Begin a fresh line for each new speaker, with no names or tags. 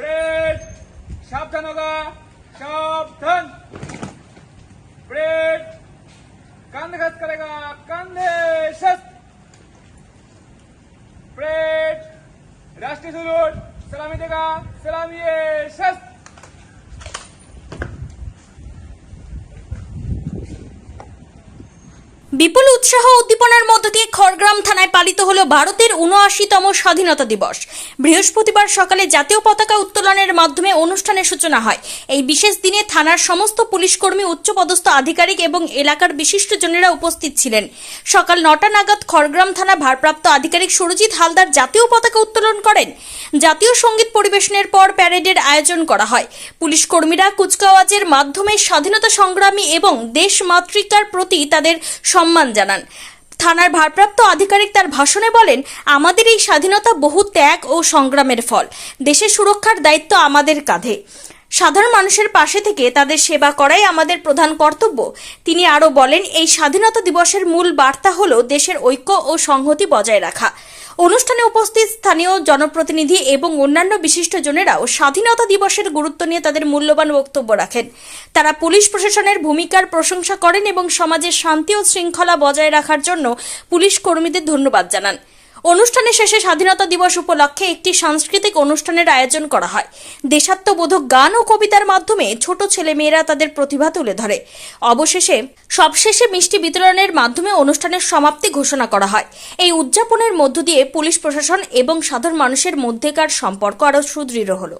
Bread সাবধান হোগা সাবধান bread कंधे खत करेगा कंधे शस्त ब्रेड राष्ट्रीय सलूट सलामी देगा सलामी ये
বিপুল উৎসাহ উদ্দীপনার মধ্য দিয়ে খড়গ্রাম থানায় পালিত হলো ভারতের উনআশিতম স্বাধীনতা দিবস। বৃহস্পতিবার সকালে জাতীয় পতাকা উত্তোলনের মাধ্যমে অনুষ্ঠানের সূচনা হয়। এই বিশেষ দিনে থানার সমস্ত পুলিশকর্মী, উচ্চপদস্থ আধিকারিক এবং এলাকার বিশিষ্টজনেরা উপস্থিত ছিলেন। সকাল নটা নাগাদ খড়গ্রাম থানা ভারপ্রাপ্ত আধিকারিক সুরজিৎ হালদার জাতীয় পতাকা উত্তোলন করেন। জাতীয় সংগীত পরিবেশনের পর প্যারেডের আয়োজন করা হয়। পুলিশ কর্মীরা কুচকাওয়াজের মাধ্যমে স্বাধীনতা সংগ্রামী এবং দেশ মাতৃকার প্রতি তাদের সম্মান জানান। থানার ভারপ্রাপ্ত আধিকারিক তার ভাষণে বলেন, আমাদের এই স্বাধীনতা বহু ত্যাগ ও সংগ্রামের ফল। দেশের সুরক্ষার দায়িত্ব আমাদের কাঁধে। সাধারণ মানুষের পাশে থেকে তাদের সেবা করাই আমাদের প্রধান কর্তব্য। তিনি আরও বলেন, এই স্বাধীনতা দিবসের মূল বার্তা হল দেশের ঐক্য ও সংহতি বজায় রাখা। অনুষ্ঠানে উপস্থিত স্থানীয় জনপ্রতিনিধি এবং অন্যান্য বিশিষ্টজনেরাও স্বাধীনতা দিবসের গুরুত্ব নিয়ে তাদের মূল্যবান বক্তব্য রাখেন। তারা পুলিশ প্রশাসনের ভূমিকার প্রশংসা করেন এবং সমাজের শান্তি ও শৃঙ্খলা বজায় রাখার জন্য পুলিশ কর্মীদের ধন্যবাদ জানান। অনুষ্ঠানের শেষে স্বাধীনতা দিবস উপলক্ষে একটি সাংস্কৃতিক অনুষ্ঠানের আয়োজন করা হয়। দেশাত্মবোধক গান ও কবিতার মাধ্যমে ছোট ছেলে মেয়েরা তাদের প্রতিভা তুলে ধরে। অবশেষে সবশেষে মিষ্টি বিতরণের মাধ্যমে অনুষ্ঠানের সমাপ্তি ঘোষণা করা হয়। এই উদযাপনের মধ্য দিয়ে পুলিশ প্রশাসন এবং সাধারণ মানুষের মধ্যেকার সম্পর্ক আরও সুদৃঢ় হলো।